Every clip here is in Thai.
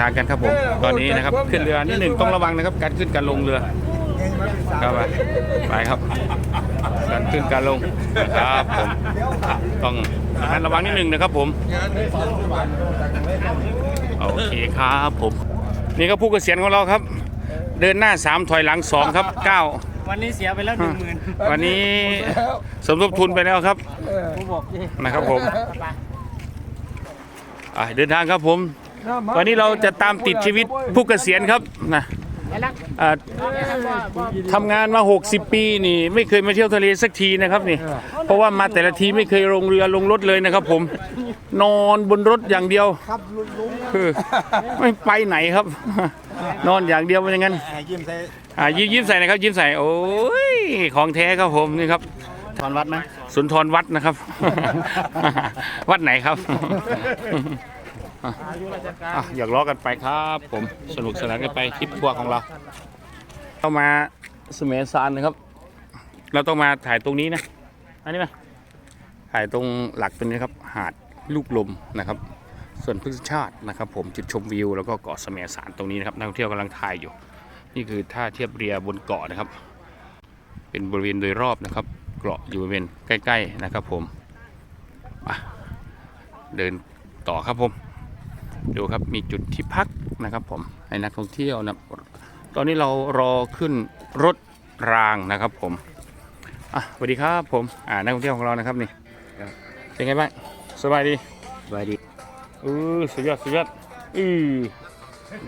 ทางกันครับผม ตอนนี้นะครับขึ้นเรือนิดหนึ่งต้องระวังนะครับ การขึ้นการลงเรือครับไปไปครับการขึ้นการลงนะครับผมต้องระมัดระวังนิดหนึ่งนะครับผมโอเคครับผมนี่ก็ผู้เกษียณของเราครับ เดินหน้า 3 ถอยหลัง 2 ครับ 9 วันนี้เสียไปแล้วหนึ่งหมื่นวันนี้สมทบทุนไปแล้วครับผู้บอกดินะครับผมอะเดินทางครับผม วันนี้เราจะตามติดชีวิตผู้เกษียณครับนะอ่าทำงานมา 60 ปีนี่ไม่เคยมาเที่ยวทะเลสักทีนะครับนี่ เพราะว่ามาแต่ละทีไม่เคยลงเรือลงรถเลยนะครับ ผมนอนบนรถอย่างเดียวคือไม่ไปไหนครับ นอนอย่างเดียวเป็นอย่างนั้นยิ้มใส่อ่ายิ้มยิ้มใส่นะครับ ยิ้มใส่โอ้ยของแท้ครับผมนี่ครับถอนวัดไหมสุนทรวัดนะครับ วัดไหนครับ อะอยากล้อกันไปครับผมสนุกสนานกันไปทริปทัวร์ของเราเข้ามาสมสารนะครับ เราต้องมาถ่ายตรงนี้นะ อันนี้มาถ่ายตรงหลักตรงนี้ครับ หาดลูกลมนะครับ ส่วนพฤกษชาตินะครับ ผมจุดชมวิวแล้วก็เกาะสมสารตรงนี้นะครับนักท่องเที่ยวกำลังถ่ายอยู่ นี่คือท่าเทียบเรือบนเกาะนะครับ เป็นบริเวณโดยรอบนะครับ เกาะอยู่บริเวณใกล้ ๆ นะครับ ผมเดินต่อครับผม ดูครับมีจุดที่พักนะครับผมให้นักท่องเที่ยวนะตอนนี้เรารอขึ้นรถรางนะครับผมอะสวัสดีครับผมอ่านักท่องเที่ยวของเรานะครับนี่เป็นไงบ้างสบายดีสวัสดีเออสุดยอดสุดยอดอือ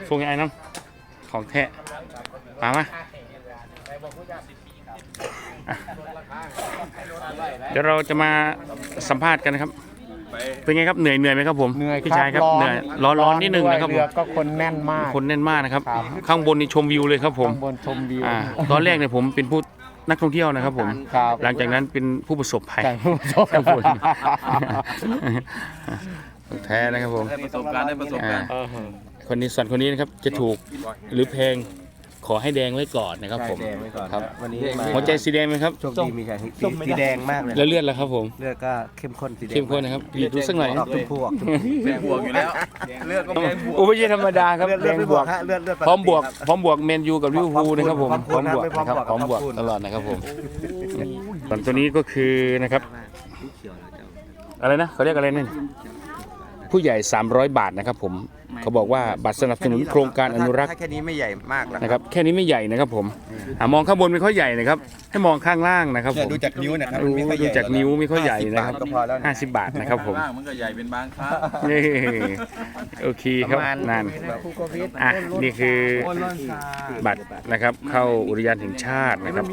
ฟงไอ้น้ำของแท้มามาอะเดี๋ยวเราจะมาสัมภาษณ์กันนะครับ เป็นไงครับเหนื่อยเหนื่อยไหมครับผมเหนื่อยพี่ชายครับเหนื่อยร้อนร้อนนิดนึงนะครับผเรืมอก็คนแน่นมาก คนแน่นมากนะครับ ครับ ข้างบนนี่ชมวิวเลยครับผมข้างบนชมวิวอ่าตอนแรกเนี่ยผมเป็นผู้นักท่องเที่ยวนะครับผม ครับหลังจากนั้นเป็นผู้ประสบภัยแต่ผู้ชมครับผม แท้นะครับผมได้ประสบการณ์ได้ประสบการณ์อ่าคนนี้สัตว์คนนี้นะครับจะถูกหรือแพง ขอให้แดงไว้ก่อนนะครับผม แดงไว้ก่อนครับ วันนี้มาหัวใจสีแดงไหมครับ โชคดีมีชัยสีสีแดงมากเลยแล้วเลือดล่ะครับผม เลือดก็เข้มข้นสีแดงเข้มข้นนะครับบีบดูสักหน่อยออกชมพูออกชมพูแดงบวกอยู่แล้ว เลือดก็แดงบวกโอ้ไม่ใช่ธรรมดาครับเลือดแดเลือดงไม่บบววกกฮะเลือดเลือดพร้อมบวกพร้อมบวกแมนยูกับลิเวอร์พูลนะครับผมพร้อมพร้อมบวกไม่พร้อมนะครับบวกพร้อมบวกขอบคุณตลอดนะครับผมส่วนตัวนี้ก็คือนะครับ อะไรนะเขาเรียกอะไรนี่ ผู้ใหญ่ 300 บาทนะครับผมเขาบอกว่าบัตรสนับสนุนโครงการอนุรักษ์ถ้าแค่นี้ไม่ใหญ่มากหรอกนะครับแค่นี้ไม่ใหญ่นะครับผมอ่ามองข้างบนไม่ค่อยใหญ่นะครับให้มองข้างล่างนะครับเนี่ยผมดูจากนิ้วนะครับดูมันไม่ค่อยใหดูญ่จากนิ้วไม่ค่อยใหญ่นะครับ50ก็พอแล้วนะ50 บาทนะครับผมบ้างมันก็ใหญ่เป็นบางครั้งนี่โอเคครับนั่นอะนี่คือบัตรนะครับเข้าอุทยานแห่งชาตินะครับ